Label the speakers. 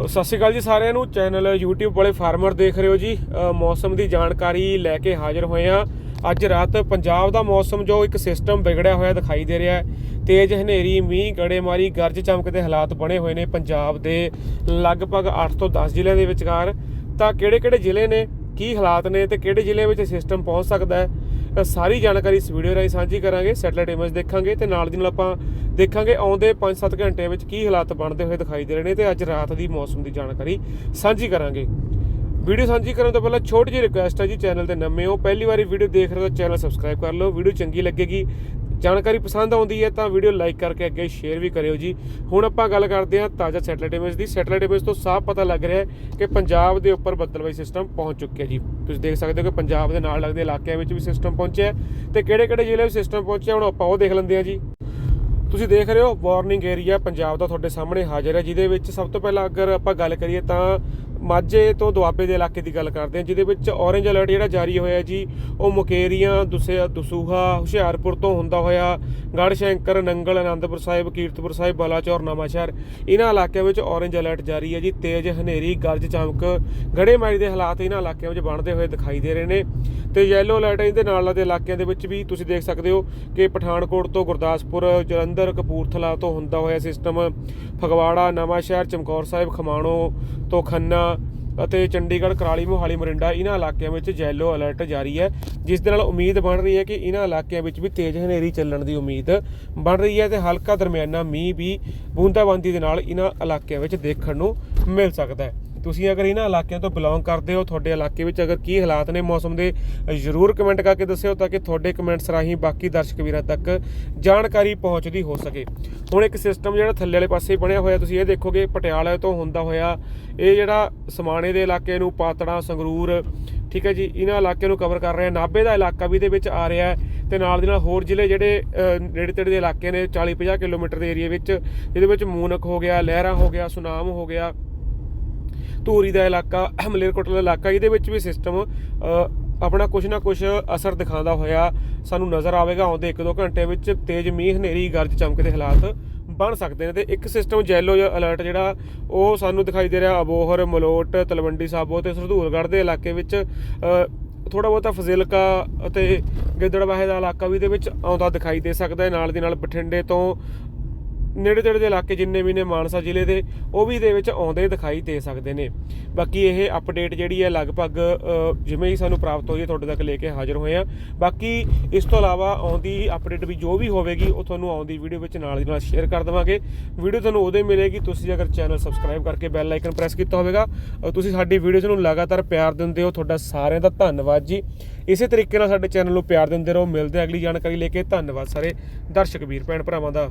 Speaker 1: ਸਤਿ ਸ਼੍ਰੀ ਅਕਾਲ ਜੀ ਸਾਰਿਆਂ ਨੂੰ। ਚੈਨਲ YouTube ਵਾਲੇ ਫਾਰਮਰ ਦੇਖ ਰਹੇ ਹੋ ਜੀ। ਮੌਸਮ ਦੀ ਜਾਣਕਾਰੀ ਲੈ ਕੇ ਹਾਜ਼ਰ ਹੋਏ ਆ ਅੱਜ ਰਾਤ ਪੰਜਾਬ ਦਾ ਮੌਸਮ ਜੋ ਇੱਕ ਸਿਸਟਮ ਵਿਗੜਿਆ ਹੋਇਆ ਦਿਖਾਈ ਦੇ ਰਿਹਾ ਹੈ। ਤੇਜ਼ ਹਨੇਰੀ, ਮੀਂਹ, ਗੜੇਮਾਰੀ, ਗਰਜ ਚਮਕ ਦੇ ਹਾਲਾਤ ਬਣੇ ਹੋਏ ਨੇ ਪੰਜਾਬ ਦੇ ਲਗਭਗ 8 ਤੋਂ 10 ਜ਼ਿਲ੍ਹਿਆਂ ਦੇ ਵਿਚਕਾਰ। ਤਾਂ ਕਿਹੜੇ-ਕਿਹੜੇ ਜ਼ਿਲ੍ਹੇ ਨੇ, ਕੀ ਹਾਲਾਤ ਨੇ ਤੇ ਕਿਹੜੇ ਜ਼ਿਲ੍ਹੇ ਵਿੱਚ ਸਿਸਟਮ ਪਹੁੰਚ ਸਕਦਾ ਹੈ? ਸਾਰੀ ਜਾਣਕਾਰੀ ਇਸ ਵੀਡੀਓ ਰਾਹੀਂ ਸਾਂਝੀ ਕਰਾਂਗੇ, ਸੈਟਲਾਈਟ ਇਮੇਜ ਦੇਖਾਂਗੇ ਤੇ ਨਾਲ ਦੀ ਨਾਲ ਆਪਾਂ ਦੇਖਾਂਗੇ ਆਉਂਦੇ 5-7 ਘੰਟੇ ਵਿੱਚ ਕੀ ਹਾਲਾਤ ਬਣਦੇ ਹੋਏ ਦਿਖਾਈ ਦੇ ਰਹੇ ਨੇ ਤੇ ਅੱਜ ਰਾਤ ਦੀ ਮੌਸਮ ਦੀ ਜਾਣਕਾਰੀ ਸਾਂਝੀ ਕਰਾਂਗੇ। ਵੀਡੀਓ ਸਾਂਝੀ ਕਰਨ ਤੋਂ ਪਹਿਲਾਂ ਛੋਟੀ ਜਿਹੀ ਰਿਕੁਐਸਟ ਹੈ ਜੀ, ਚੈਨਲ ਤੇ ਨਵੇਂ ਹੋ, ਪਹਿਲੀ ਵਾਰੀ ਵੀਡੀਓ ਦੇਖ ਰਹੇ ਹੋ ਤਾਂ ਚੈਨਲ ਸਬਸਕ੍ਰਾਈਬ ਕਰ ਲਓ, ਵੀਡੀਓ ਚੰਗੀ ਲੱਗੇਗੀ ਜਾਣਕਾਰੀ ਪਸੰਦ ਆਉਂਦੀ ਹੈ ਤਾਂ ਵੀਡੀਓ ਲਾਈਕ ਕਰਕੇ ਅੱਗੇ ਸ਼ੇਅਰ ਵੀ ਕਰਿਓ ਜੀ। ਹੁਣ ਆਪਾਂ ਗੱਲ ਕਰਦੇ ਹਾਂ ਤਾਜ਼ਾ ਸੈਟਲਾਈਟ ਇਮੇਜ ਦੀ। ਸੈਟੇਲਾਈਟ ਇਮੇਜ ਤੋਂ ਸਾਫ਼ ਪਤਾ ਲੱਗ ਰਿਹਾ ਹੈ ਕਿ ਪੰਜਾਬ ਦੇ ਉੱਪਰ ਬੱਦਲਬਾਈ ਸਿਸਟਮ ਪਹੁੰਚ ਚੁੱਕਿਆ ਜੀ। ਤੁਸੀਂ ਦੇਖ ਸਕਦੇ ਹੋ ਕਿ ਪੰਜਾਬ ਦੇ ਨਾਲ ਲੱਗਦੇ ਇਲਾਕਿਆਂ ਵਿੱਚ ਵੀ ਸਿਸਟਮ ਪਹੁੰਚਿਆ ਹੈ ਤੇ ਕਿਹੜੇ-ਕਿਹੜੇ ਜ਼ਿਲ੍ਹੇ ਵਿੱਚ ਸਿਸਟਮ ਪਹੁੰਚਿਆ, ਹੁਣ ਆਪਾਂ ਉਹ ਦੇਖ ਲੈਂਦੇ ਹਾਂ ਜੀ। ਤੁਸੀਂ ਦੇਖ ਰਹੇ ਹੋ ਵਾਰਨਿੰਗ ਏਰੀਆ ਪੰਜਾਬ ਦਾ ਤੁਹਾਡੇ ਸਾਹਮਣੇ ਹਾਜ਼ਰ ਹੈ, ਜਿਹਦੇ ਵਿੱਚ ਸਭ ਤੋਂ ਪਹਿਲਾਂ ਅਗਰ ਆਪਾਂ ਗੱਲ ਕਰੀਏ ਤਾਂ ਮਾਝੇ ਤੋਂ ਦੁਆਬੇ ਦੇ ਇਲਾਕੇ ਦੀ ਗੱਲ ਕਰਦੇ ਹਾਂ, ਜਿਹਦੇ ਵਿੱਚ ਔਰੇਂਜ ਅਲਰਟ ਜਿਹੜਾ ਜਾਰੀ ਹੋਇਆ ਜੀ, ਉਹ ਮੁਕੇਰੀਆਂ, ਦੁਸੇ, ਦਸੂਹਾ, ਹੁਸ਼ਿਆਰਪੁਰ ਤੋਂ ਹੁੰਦਾ ਹੋਇਆ ਗੜ੍ਹ ਸ਼ੰਕਰ ਨੰਗਲ ਆਨੰਦਪੁਰ ਸਾਹਿਬ, ਕੀਰਤਪੁਰ ਸਾਹਿਬ, ਬਲਾਚੌਰ, ਨਵਾਂਸ਼ਹਿਰ, ਇਹਨਾਂ ਇਲਾਕਿਆਂ ਵਿੱਚ ਔਰੇਂਜ ਅਲਰਟ ਜਾਰੀ ਹੈ ਜੀ। ਤੇਜ਼ ਹਨੇਰੀ ਗਰਜ ਚਮਕ ਗੜੇਮਾਰੀ ਦੇ ਹਾਲਾਤ ਇਹਨਾਂ ਇਲਾਕਿਆਂ ਵਿੱਚ ਬਣਦੇ ਹੋਏ ਦਿਖਾਈ ਦੇ ਰਹੇ ਨੇ। ਤੇ ਯੈਲੋ ਅਲਰਟ ਇਹਦੇ ਨਾਲ ਦੇ ਇਲਾਕਿਆਂ ਦੇ ਵਿੱਚ ਵੀ ਤੁਸੀਂ ਦੇਖ ਸਕਦੇ ਹੋ ਕਿ ਪਠਾਨਕੋਟ ਤੋਂ ਗੁਰਦਾਸਪੁਰ, ਜਲੰਧਰ, ਕਪੂਰਥਲਾ ਤੋਂ ਹੁੰਦਾ ਹੋਇਆ ਸਿਸਟਮ ਫਗਵਾੜਾ ਨਵਾਂਸ਼ਹਿਰ ਚਮਕੌਰ ਸਾਹਿਬ, ਖਮਾਣੋ ਤੋਂ ਖੰਨਾ ਅਤੇ ਚੰਡੀਗੜ੍ਹ, ਕਰਾਲੀ, ਮੋਹਾਲੀ, ਮੋਰਿੰਡਾ ਇਹਨਾਂ ਇਲਾਕਿਆਂ ਵਿੱਚ ਯੈਲੋ ਅਲਰਟ ਜਾਰੀ ਹੈ, ਜਿਸ ਦੇ ਨਾਲ ਉਮੀਦ ਬਣ ਰਹੀ ਹੈ ਕਿ ਇਹਨਾਂ ਇਲਾਕਿਆਂ ਵਿੱਚ ਵੀ ਤੇਜ਼ ਹਨੇਰੀ ਚੱਲਣ ਦੀ ਉਮੀਦ ਬਣ ਰਹੀ ਹੈ ਤੇ ਹਲਕਾ ਦਰਮਿਆਨਾ ਮੀਂਹ ਵੀ ਬੂੰਦਾਬਾਂਦੀ ਦੇ ਨਾਲ ਇਹਨਾਂ ਇਲਾਕਿਆਂ ਵਿੱਚ ਦੇਖਣ ਨੂੰ ਮਿਲ ਸਕਦਾ ਹੈ। ਤੁਸੀਂ ਅਗਰ ਇਹਨਾਂ ਇਲਾਕਿਆਂ ਤੋਂ ਬਿਲੋਂਗ ਕਰਦੇ ਹੋ, ਤੁਹਾਡੇ ਇਲਾਕੇ ਵਿੱਚ ਅਗਰ ਕੀ ਹਾਲਾਤ ਨੇ, ਮੌਸਮ ਦੇ ਜਰੂਰ ਕਮੈਂਟ ਕਰਕੇ ਦੱਸਿਓ ਤਾਂ ਕਿ ਤੁਹਾਡੇ ਕਮੈਂਟਸ ਰਾਹੀਂ ਬਾਕੀ ਦਰਸ਼ਕ ਵੀਰਾਂ ਤੱਕ ਜਾਣਕਾਰੀ ਪਹੁੰਚਦੀ ਹੋ ਸਕੇ। ਹੁਣ ਇੱਕ ਸਿਸਟਮ ਜਿਹੜਾ ਥੱਲੇ ਵਾਲੇ ਪਾਸੇ ਬਣਿਆ ਹੋਇਆ, ਤੁਸੀਂ ਇਹ ਦੇਖੋਗੇ, ਪਟਿਆਲਾ ਤੋਂ ਹੁੰਦਾ ਹੋਇਆ, ਇਹ ਜਿਹੜਾ ਸਮਾਣੇ ਦੇ ਇਲਾਕੇ ਨੂੰ ਪਾਤੜਾ, ਸੰਗਰੂਰ, ਠੀਕ ਹੈ ਜੀ, ਇਹਨਾਂ ਇਲਾਕਿਆਂ ਨੂੰ ਕਵਰ ਕਰ ਰਿਹਾ, ਨਾਭੇ ਦਾ ਇਲਾਕਾ ਵੀ ਇਹਦੇ ਵਿੱਚ ਆ ਰਿਹਾ ਹੈ ਤੇ ਨਾਲ ਦੀ ਨਾਲ ਹੋਰ ਜ਼ਿਲ੍ਹੇ ਜਿਹੜੇ ਨੇੜੇ ਤੇੜੇ ਦੇ ਇਲਾਕੇ ਨੇ 40 50 ਕਿਲੋਮੀਟਰ ਦੇ ਏਰੀਆ ਵਿੱਚ ਜਿਹਦੇ ਵਿੱਚ ਮੂਨਕ ਹੋ ਗਿਆ, ਲਹਿਰਾ ਹੋ ਗਿਆ, ਸੁਨਾਮ ਹੋ ਗਿਆ ਧੂਰੀ ਦਾ ਇਲਾਕਾ, ਮਲੇਰਕੋਟਲਾ ਇਲਾਕਾ, ਇਹਦੇ ਵਿੱਚ ਵੀ ਸਿਸਟਮ ਆਪਣਾ ਕੁਝ ਨਾ ਕੁਝ ਅਸਰ ਦਿਖਾਉਂਦਾ ਹੋਇਆ ਸਾਨੂੰ ਨਜ਼ਰ ਆਵੇਗਾ। ਆਉਂਦੇ 1-2 ਘੰਟੇ ਵਿੱਚ ਤੇਜ਼ ਮੀਂਹ, ਹਨੇਰੀ, ਗਰਜ ਚਮਕਦੇ ਹਾਲਾਤ ਬਣ ਸਕਦੇ ਨੇ ਤੇ ਇੱਕ ਸਿਸਟਮ ਜੈਲੋ ਅਲਰਟ ਜਿਹੜਾ, ਉਹ ਸਾਨੂੰ ਦਿਖਾਈ ਦੇ ਰਿਹਾ। ਅਬੋਹਰ, ਮਲੋਟ, ਤਲਵੰਡੀ ਸਾਬੋ ਤੇ ਸਰਦੂਲਗੜ੍ਹ ਦੇ ਇਲਾਕੇ ਵਿੱਚ ਥੋੜਾ ਬਹੁਤਾ ਫਜ਼ਿਲਕਾ ਅਤੇ ਗਿੱਦੜਵਾਹੇ ਦਾ ਇਲਾਕਾ ਵੀ ਇਹਦੇ ਵਿੱਚ ਆਉਂਦਾ ਦਿਖਾਈ ਦੇ ਸਕਦਾ ਹੈ। ਨਾਲ ਦੀ ਨਾਲ ਬਠਿੰਡੇ ਤੋਂ ਨੇੜੇ ਤੇੜੇ ਦੇ ਇਲਾਕੇ ਜਿੰਨੇ ਵੀ ਨੇ ਮਾਨਸਾ ਜ਼ਿਲ੍ਹੇ ਦੇ ਉਹ ਵੀ ਦੇ ਵਿੱਚ ਆਉਂਦੇ ਦਿਖਾਈ ਦੇ ਸਕਦੇ ਨੇ। ਬਾਕੀ ਇਹ ਅਪਡੇਟ ਜਿਹੜੀ ਹੈ ਲਗਭਗ ਜਿਵੇਂ ਹੀ ਸਾਨੂੰ ਪ੍ਰਾਪਤ ਹੋਈ ਹੈ ਤੁਹਾਡੇ ਤੱਕ ਲੈ ਕੇ ਹਾਜ਼ਰ ਹੋਏ ਆ ਬਾਕੀ ਇਸ ਤੋਂ ਇਲਾਵਾ ਆਉਂਦੀ ਅਪਡੇਟ ਵੀ ਜੋ ਵੀ ਹੋਵੇਗੀ ਉਹ ਤੁਹਾਨੂੰ ਆਉਂਦੀ ਵੀਡੀਓ ਵਿੱਚ ਨਾਲ ਦੀ ਨਾਲ ਸ਼ੇਅਰ ਕਰ ਦੇਵਾਂਗੇ। ਵੀਡੀਓ ਤੁਹਾਨੂੰ ਉਹਦੇ ਮਿਲੇਗੀ ਤੁਸੀਂ ਅਗਰ ਚੈਨਲ ਸਬਸਕ੍ਰਾਈਬ ਕਰਕੇ ਬੈਲ ਆਈਕਨ ਪ੍ਰੈਸ ਕੀਤਾ ਹੋਵੇਗਾ ਅ, ਤੁਸੀਂ ਸਾਡੀ ਵੀਡੀਓਜ਼ ਨੂੰ ਲਗਾਤਾਰ ਪਿਆਰ ਦਿੰਦੇ ਹੋ। ਤੁਹਾਡਾ ਸਾਰਿਆਂ ਦਾ ਧੰਨਵਾਦ ਜੀ। ਇਸੇ ਤਰੀਕੇ ਨਾਲ ਸਾਡੇ ਚੈਨਲ ਨੂੰ ਪਿਆਰ ਦਿੰਦੇ ਰਹੋ। ਮਿਲਦੇ ਅਗਲੀ ਜਾਣਕਾਰੀ ਲੈ ਕੇ। ਧੰਨਵਾਦ ਸਾਰੇ। ਦਰਸ਼ਕ ਵੀਰ ਭੈਣ ਭਰਾਵਾਂ ਦਾ।